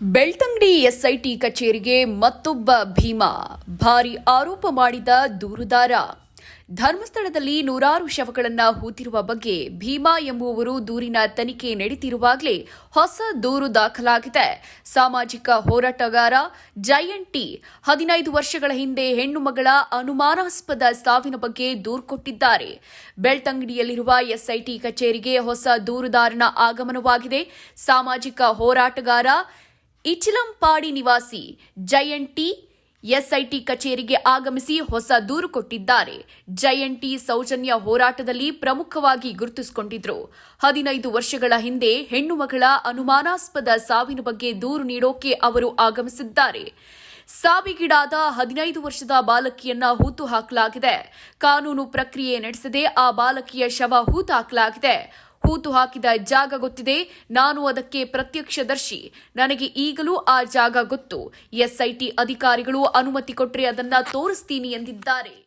Belthangady SIT ಕಚೇರಿಗೆ ಮತ್ತೊಬ್ಬ ಭೀಮಾ. ಭಾರಿ ಆರೋಪ ಮಾಡಿದ ದೂರುದಾರ. ಧರ್ಮಸ್ಥಳದಲ್ಲಿ ನೂರಾರು ಶವಗಳನ್ನು ಹೂತಿರುವ ಬಗ್ಗೆ ಭೀಮಾ ಎಂಬುವವರು ದೂರಿನ ತನಿಖೆ ನಡೆಯುತ್ತಿರುವಾಗಲೇ ಹೊಸ ದೂರು ದಾಖಲಾಗಿದೆ. ಸಾಮಾಜಿಕ ಹೋರಾಟಗಾರ ಜಯಂಟಿ ಹದಿನೈದು ವರ್ಷಗಳ ಹಿಂದೆ ಹೆಣ್ಣು ಮಗಳ ಅನುಮಾನಾಸ್ಪದ ಸಾವಿನ ಬಗ್ಗೆ ದೂರು ಕೊಟ್ಟಿದ್ದಾರೆ. ಬೆಳ್ತಂಗಡಿಯಲ್ಲಿರುವ ಎಸ್ಐಟಿ ಕಚೇರಿಗೆ ಹೊಸ ದೂರುದಾರನ ಆಗಮನವಾಗಿದೆ. ಸಾಮಾಜಿಕ ಹೋರಾಟಗಾರ ಇಚಿಲಂಪಾಡಿ ನಿವಾಸಿ ಜಯಂಟ್ ಎಸ್ಐಟಿ ಕಚೇರಿಗೆ ಆಗಮಿಸಿ ಹೊಸ ದೂರು ಕೊಟ್ಟಿದ್ದಾರೆ. ಜಯಂಟ್ ಸೌಜನ್ಯ ಹೋರಾಟದಲ್ಲಿ ಪ್ರಮುಖವಾಗಿ ಗುರುತಿಸಿಕೊಂಡಿದ್ರು. ಹದಿನೈದು ವರ್ಷಗಳ ಹಿಂದೆ ಹೆಣ್ಣು ಮಗಳ ಅನುಮಾನಾಸ್ಪದ ಸಾವಿನ ಬಗ್ಗೆ ದೂರು ನೀಡೋಕೆ ಅವರು ಆಗಮಿಸಿದ್ದಾರೆ. ಸಾವಿಗೀಡಾದ ಹದಿನೈದು ವರ್ಷದ ಬಾಲಕಿಯನ್ನ ಹೂತು ಹಾಕಲಾಗಿದೆ. ಕಾನೂನು ಪ್ರಕ್ರಿಯೆ ನಡೆಸದೆ ಆ ಬಾಲಕಿಯ ಶವ ಹೂತು ಹಾಕಲಾಗಿದೆ. ಹೂತು ಹಾಕಿದ ಜಾಗ ಗೊತ್ತಿದೆ. ನಾನು ಅದಕ್ಕೆ ಪ್ರತ್ಯಕ್ಷದರ್ಶಿ. ನನಗೆ ಈಗಲೂ ಆ ಜಾಗ ಗೊತ್ತು. ಎಸ್ಐಟಿ ಅಧಿಕಾರಿಗಳು ಅನುಮತಿ ಕೊಟ್ಟರೆ ಅದನ್ನ ತೋರಿಸ್ತೀನಿ ಎಂದಿದ್ದಾರೆ.